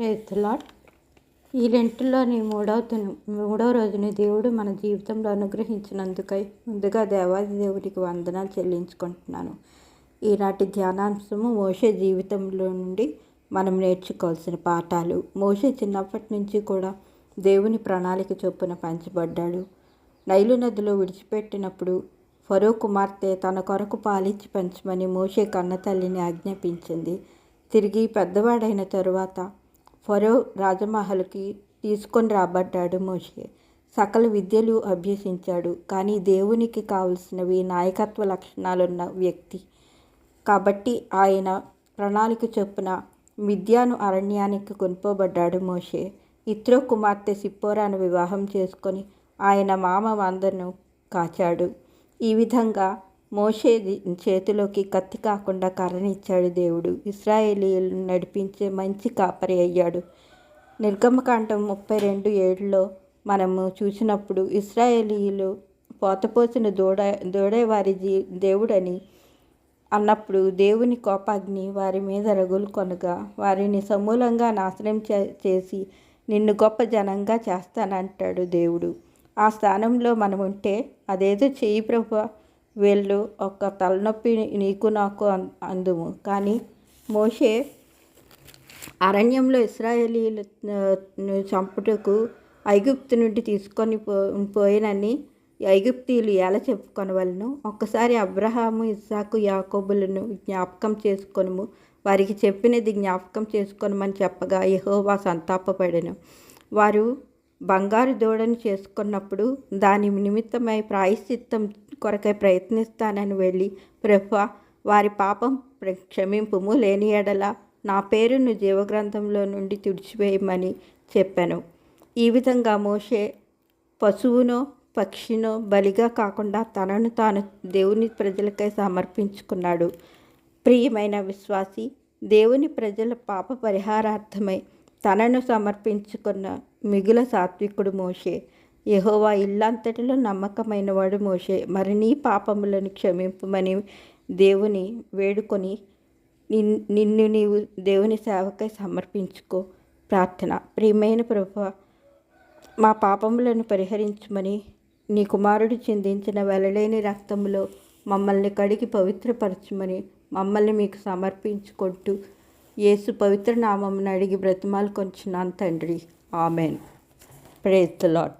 ప్రేతులాట్ ఈ రెంటిలోని మూడవ మూడవ రోజుని దేవుడు మన జీవితంలో అనుగ్రహించినందుకై ముందుగా దేవాది దేవుడికి వందనాలు చెల్లించుకుంటున్నాను. ఈనాటి ధ్యానాంశము మోషే జీవితంలో నుండి మనం నేర్చుకోవాల్సిన పాఠాలు. మోషే చిన్నప్పటి నుంచి కూడా దేవుని ప్రణాళిక చొప్పున పంచబడ్డాడు. నైలు నదిలో విడిచిపెట్టినప్పుడు ఫరో కుమార్తె తన కొరకు పాలిచ్చి పెంచమని మోషే కన్న తల్లిని ఆజ్ఞాపించింది. తిరిగి పెద్దవాడైన తరువాత ఫరో రాజమహల్కి తీసుకొని రాబడ్డాడు మోషే. సకల విద్యలు అభ్యసించాడు. కానీ దేవునికి కావలసినవి నాయకత్వ లక్షణాలున్న వ్యక్తి. కాబట్టి ఆయన ప్రణాళిక చొప్పున మిథ్యాను అరణ్యానికి కొనుపోబడ్డాడు మోషే. ఇత్రో కుమార్తె సిప్పోరాను వివాహం చేసుకొని ఆయన మామ మందను కాచాడు. ఈ విధంగా మోషే చేతిలోకి కత్తి కాకుండా కర్రనిచ్చాడు దేవుడు. ఇస్రాయేలీలను నడిపించే మంచి కాపరి అయ్యాడు. నిర్గమకాండం ముప్పై రెండు ఏడులో మనము చూసినప్పుడు ఇస్రాయేలీలు పోతపోసిన దూడ దూడేవారి జీ దేవుడని అన్నప్పుడు దేవుని కోపాగ్ని వారి మీద రగులు కొనగా వారిని సమూలంగా నాశనం చేసి నిన్ను గొప్ప జనంగా చేస్తానంటాడు దేవుడు. ఆ స్థానంలో మనం ఉంటే అదేదో చేయి ప్రభు వీళ్ళు ఒక తలనొప్పి నీకు నాకు అందుము. కానీ మోషే అరణ్యంలో ఇస్రాయేలీలు చంపుటకు ఐగుప్తు నుండి తీసుకొని పో పోయినని ఐగుప్తీయులు ఎలా చెప్పుకొనవలను? ఒక్కసారి అబ్రహాము ఇస్సాకు యాకోబులను జ్ఞాపకం చేసుకొనుము. వారికి చెప్పినది జ్ఞాపకం చేసుకొనమని చెప్పగా యహోవా సంతాపపడను. వారు బంగారు దూడను చేసుకున్నప్పుడు దాని నిమిత్తమై ప్రాయశ్చిత్తం కొరకై ప్రయత్నిస్తానని వెళ్ళి ప్రభు వారి పాపం క్షమింపుము లేని ఎడల నా పేరును జీవగ్రంథంలో నుండి తుడిచివేయమని చెప్పాను. ఈ విధంగా మోషే పశువునో పక్షినో బలిగా కాకుండా తనను తాను దేవుని ప్రజలకై సమర్పించుకున్నాడు. ప్రియమైన విశ్వాసి దేవుని ప్రజల పాప పరిహారార్థమై తనను సమర్పించుకున్న మిగుల సాత్వికుడు మోషే. యహోవా ఇల్లంతటిలో నమ్మకమైన వాడు మోషే. మరి నీ పాపములను క్షమింపమని దేవుని వేడుకొని నిన్ను నీవు దేవుని సేవకై సమర్పించుకో. ప్రార్థన. ప్రియమైన ప్రభు మా పాపములను పరిహరించమని నీ కుమారుడు చిందించిన వెలలేని రక్తములో మమ్మల్ని కడిగి పవిత్రపరచమని మమ్మల్ని మీకు సమర్పించుకుంటూ యేసు పవిత్ర నామమును అడిగి బ్రతిమాలు కొంచున్నాను తండ్రి. ఆమెన్. ప్రేత్ లాట్